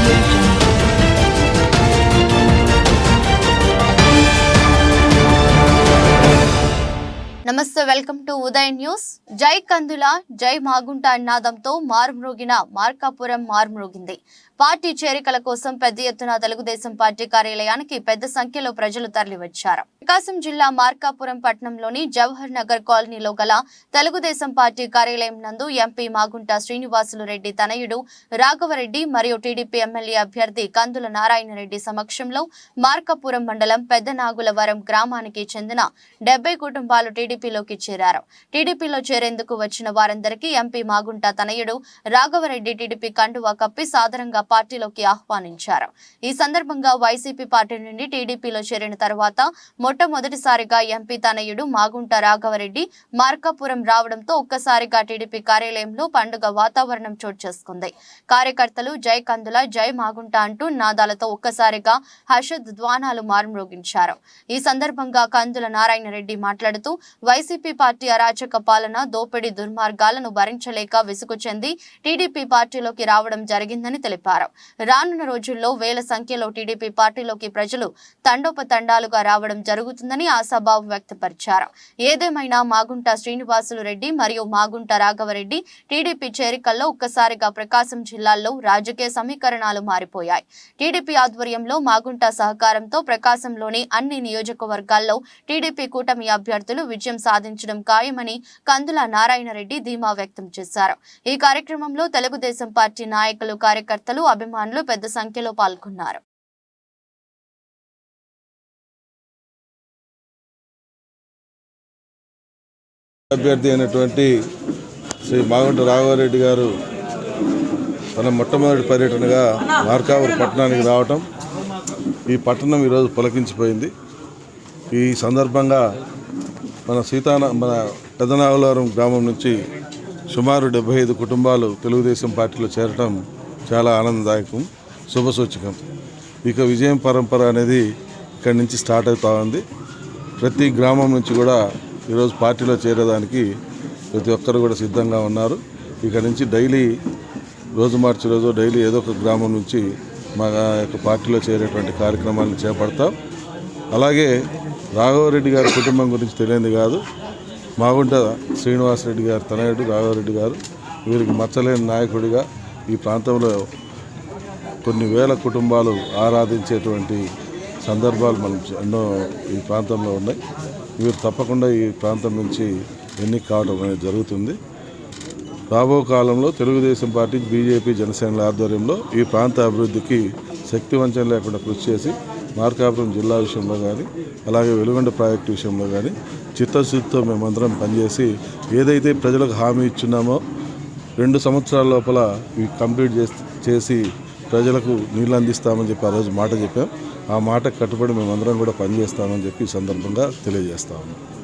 Revolution. నమస్తే welcome to Uday news. జై కందుల జై మాగుంట అన్నాదంతో మారుమ్రోగిన మార్కాపురం మారుమ్రోగింది పార్టీ చేరికల కోసం పెద్ద ఎత్తున తెలుగుదేశం పార్టీ కార్యాలయానికి పెద్ద సంఖ్యలో ప్రజలు తరలివచ్చారు. ప్రకాశం జిల్లా మార్కాపురం పట్టణంలోని జవహర్ నగర్ కాలనీలో గల తెలుగుదేశం పార్టీ కార్యాలయం నందు ఎంపీ మాగుంట శ్రీనివాసులు రెడ్డి తనయుడు రాఘవరెడ్డి మరియు టీడీపీ ఎమ్మెల్యే అభ్యర్థి కందుల నారాయణ రెడ్డి సమక్షంలో మార్కాపురం మండలం పెద్దనాగులవరం గ్రామానికి చెందిన డెబ్బై కుటుంబాలు టీడీపీలోకి చేరారు. టీడీపీలో చేరేందుకు వచ్చిన వారందరికీ ఎంపీ మాగుంట తనయుడు రాఘవరెడ్డి టీడీపీ కండువా కప్పి సాదరంగా పార్టీలోకి ఆహ్వానించారు. ఈ సందర్భంగా వైసీపీ పార్టీ నుండి టీడీపీలో చేరిన తర్వాత మొట్టమొదటిసారిగా ఎంపీ తనయుడు మాగుంట రాఘవరెడ్డి మార్కాపురం రావడంతో ఒక్కసారిగా టీడీపీ కార్యాలయంలో పండుగ వాతావరణం చోటు చేసుకుంది. కార్యకర్తలు జై కందుల జై మాగుంట అంటూ నాదాలతో ఒక్కసారిగా హర్షద్ ధ్వానాలు మారుమ్రోగించారు. ఈ సందర్భంగా కందుల నారాయణ రెడ్డి మాట్లాడుతూ వైసీపీ పార్టీ అరాచక పాలన దోపిడీ దుర్మార్గాలను భరించలేక విసుగు చెంది టీడీపీ పార్టీలోకి రావడం జరిగిందని తెలిపారు. రానున్న రోజుల్లో వేల సంఖ్యలో టీడీపీ పార్టీలోకి ప్రజలు తండోపతండాలుగా రావడం జరుగుతుందని ఆశాభావం వ్యక్తపరిచారు. ఏదేమైనా మాగుంట శ్రీనివాసులు రెడ్డి మరియు మాగుంట రాఘవరెడ్డి టీడీపీ చేరికల్లో ఒక్కసారిగా ప్రకాశం జిల్లాల్లో రాజకీయ సమీకరణాలు మారిపోయాయి. టీడీపీ ఆధ్వర్యంలో మాగుంట సహకారంతో ప్రకాశంలోని అన్ని నియోజకవర్గాల్లో టీడీపీ కూటమి అభ్యర్థులు విజయం సాధించడం ఖాయమని కందుల నారాయణ రెడ్డి ధీమా వ్యక్తం చేశారు. ఈ కార్యక్రమంలో తెలుగుదేశం పార్టీ నాయకులు కార్యకర్తలు అభిమానులు పెద్ద సంఖ్యలో పాల్గొన్నారు. అభ్యర్థి అయినటువంటి శ్రీ మాగుంట రాఘవరెడ్డి గారు తన మొట్టమొదటి పర్యటనగా మార్కావూరు పట్టణానికి రావటం ఈ పట్టణం ఈరోజు పులకించిపోయింది. ఈ సందర్భంగా మన సీతాన మన పెదనాగులవరం గ్రామం నుంచి సుమారు డెబ్బై ఐదు కుటుంబాలు తెలుగుదేశం పార్టీలో చేరటం చాలా ఆనందదాయకం శుభసూచకం. ఇక విజయం పరంపర అనేది ఇక్కడి నుంచి స్టార్ట్ అవుతా ఉంది. ప్రతి గ్రామం నుంచి కూడా ఈరోజు పార్టీలో చేరేదానికి ప్రతి ఒక్కరు కూడా సిద్ధంగా ఉన్నారు. ఇక్కడి నుంచి డైలీ రోజు మార్చి రోజు డైలీ ఏదో ఒక గ్రామం నుంచి మా యొక్క పార్టీలో చేరేటువంటి కార్యక్రమాలను చేపడతాం. అలాగే రాఘవరెడ్డి గారి కుటుంబం గురించి తెలియంది కాదు. మాగుంట శ్రీనివాసరెడ్డి గారు తనయుడు రాఘవరెడ్డి గారు వీరికి మచ్చలేని నాయకుడిగా ఈ ప్రాంతంలో కొన్ని వేల కుటుంబాలు ఆరాధించేటువంటి సందర్భాలు మనం ఎన్నో ఈ ప్రాంతంలో ఉన్నాయి. వీరు తప్పకుండా ఈ ప్రాంతం నుంచి ఎన్నిక కావడం అనేది జరుగుతుంది. రాబో కాలంలో తెలుగుదేశం పార్టీ బీజేపీ జనసేనల ఆధ్వర్యంలో ఈ ప్రాంత అభివృద్ధికి శక్తి వంచన లేకుండా కృషి చేసి మార్కాపురం జిల్లా విషయంలో కానీ అలాగే వెలుగొండ ప్రాజెక్టు విషయంలో కానీ చిత్తశుద్ధితో మేమందరం పనిచేసి ఏదైతే ప్రజలకు హామీ ఇచ్చున్నామో రెండు సంవత్సరాల లోపల ఇవి కంప్లీట్ చేసి చేసి ప్రజలకు నీళ్ళు అందిస్తామని చెప్పి ఆ రోజు మాట చెప్పాం. ఆ మాట కట్టుబడి మేమందరం కూడా పనిచేస్తామని చెప్పి ఈ సందర్భంగా తెలియజేస్తా ఉన్నాం.